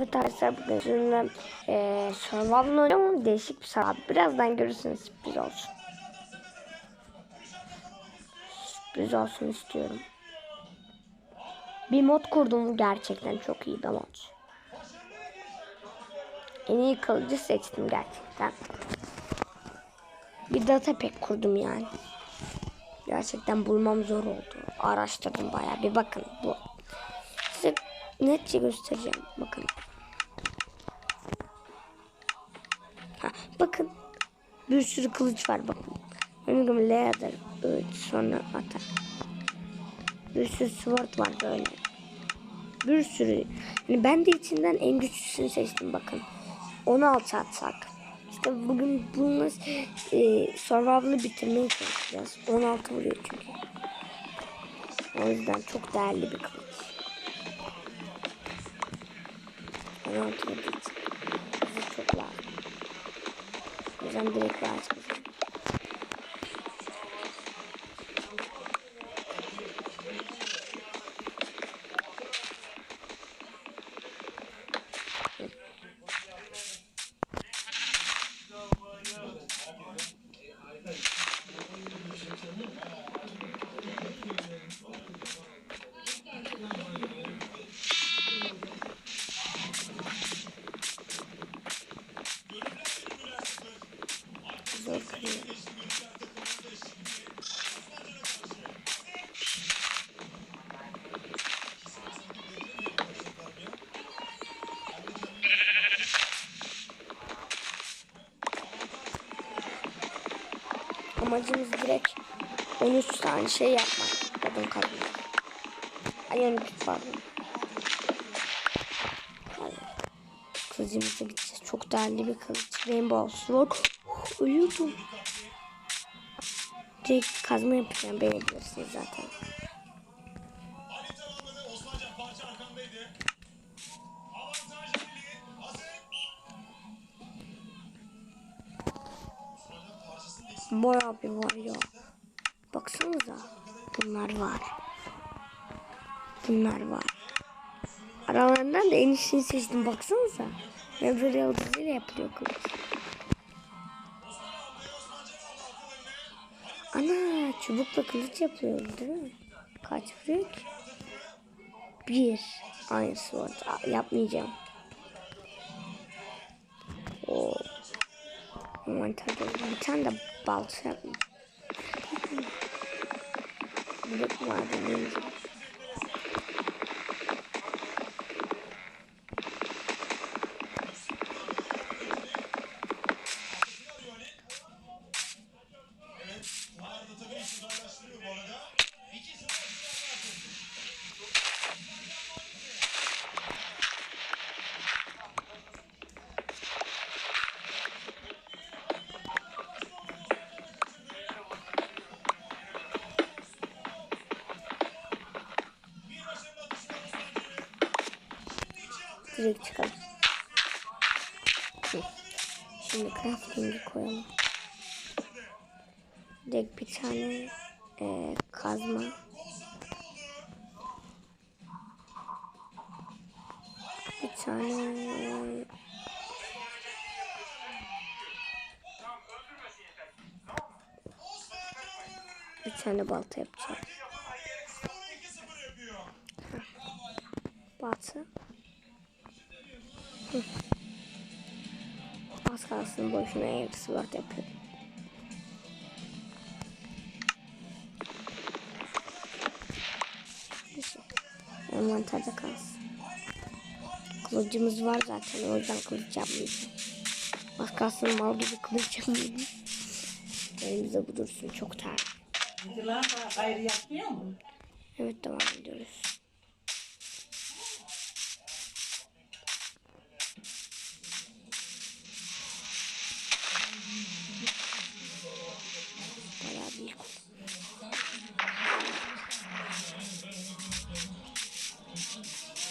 Evet arkadaşlar bugün sizinle e, survival oynayacağım değişik bir saat. Birazdan görürsünüz sürpriz olsun. Sürpriz olsun istiyorum. Bir mod kurdum gerçekten çok iyi bir mod. En iyi kılıcı seçtim gerçekten. Bir data pack kurdum yani. Gerçekten bulmam zor oldu. Araştırdım bayağı bir bakın bu. Size netçe göstereceğim. Bakın. Ha, bakın. Bir sürü kılıç var bakın. Önüm leather. Evet, sonra atar. Bir sürü sword var böyle. Bir sürü. Yani ben de içinden en güçlüsünü seçtim bakın. 16 atsak. İşte bugün bunu e, survival'ı bitirmeye çalışacağız. 16 vuruyor çünkü. O yüzden çok değerli bir kılıç. 16 vurduğu için. Çok lazım. O yüzden direkt lazım. Amacımız direkt 13 tane şey yapmak. Odun kazmak. Ay 12 pardon. Hadi. Kılıcımıza gideceğiz. Çok değerli bir kılıç. Rainbow Sword. Uh, Uyudum. Direkt kazma yapacağım. Beni bilirsiniz zaten. Bayağı bir var ya. Baksanıza. Bunlar var. Bunlar var. Aralarından da en iyisini seçtim. Baksanıza. Ve böyle yıldızıyla yapılıyor. Ana çubukla kılıç yapıyor değil mi? Kaç vuruyor ki? Bir. Aynısı var. Yapmayacağım. Envanterde bir tane de balta yapayım. Blok madeni. Direkt çıkalım. Şimdi crafting'i koyalım. Direkt bir tane e, kazma. Bir tane bir tane balta yapacağım. Balta. Hı. Az kalsın boşuna yarısı var yapıyor. Neyse. Envanterde kalsın. Kılıcımız var zaten o yüzden kılıç yapmayacağım. Az kalsın mal gibi kılıç yapmayacağım. Elimizde bu dursun çok ter. Yılan da ayrı yapmıyor mu? Evet devam ediyoruz.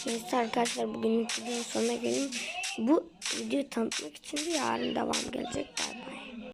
Neyse arkadaşlar bugünlük videonun sonuna gelin. Bu videoyu tanıtmak için de yarın devam gelecek.